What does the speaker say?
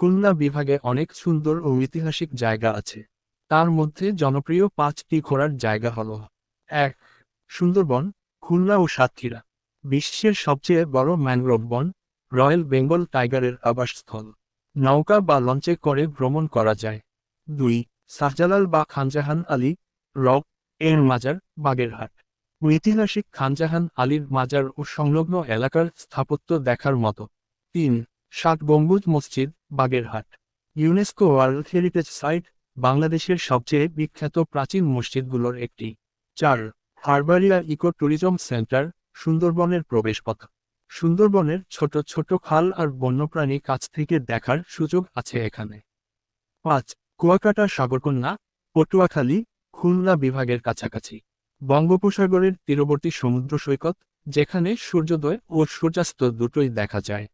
খুলনা বিভাগে অনেক সুন্দর ও ঐতিহাসিক জায়গা আছে। তার মধ্যে জনপ্রিয় পাঁচটি ঘোরার জায়গা হল এক, সুন্দরবন, খুলনা ও সাতক্ষীরা। বিশ্বের সবচেয়ে বড় ম্যানগ্রোভ বন, রয়্যাল বেঙ্গল টাইগারের আবাসস্থল। নৌকা বা লঞ্চে করে ভ্রমণ করা যায়। দুই, শাহজালাল বা খানজাহান আলী রক এর মাজার, বাগেরহাট। ঐতিহাসিক খানজাহান আলীর মাজার ও সংলগ্ন এলাকার স্থাপত্য দেখার মতো। তিন ষাট গম্বুজ মসজিদ, Bagerhat. UNESCO world heritage site, বাংলাদেশের সবচেয়ে বিখ্যাত প্রাচীন মসজিদগুলোর একটি। চার, হারবারিয়া ইকো ট্যুরিজম সেন্টার, সুন্দরবনের প্রবেশপথ। সুন্দরবনের ছোট ছোট খাল আর বন্যপ্রাণী কাছ থেকে দেখার সুযোগ আছে এখানে। পাঁচ, কুয়াকাটা সাগরকন্যা, পটুয়াখালী, খুলনা বিভাগের কাছাকাছি। বঙ্গোপসাগরের তীরবর্তী সমুদ্র সৈকত, যেখানে সূর্যোদয় ও সূর্যাস্ত দুটোই দেখা যায়।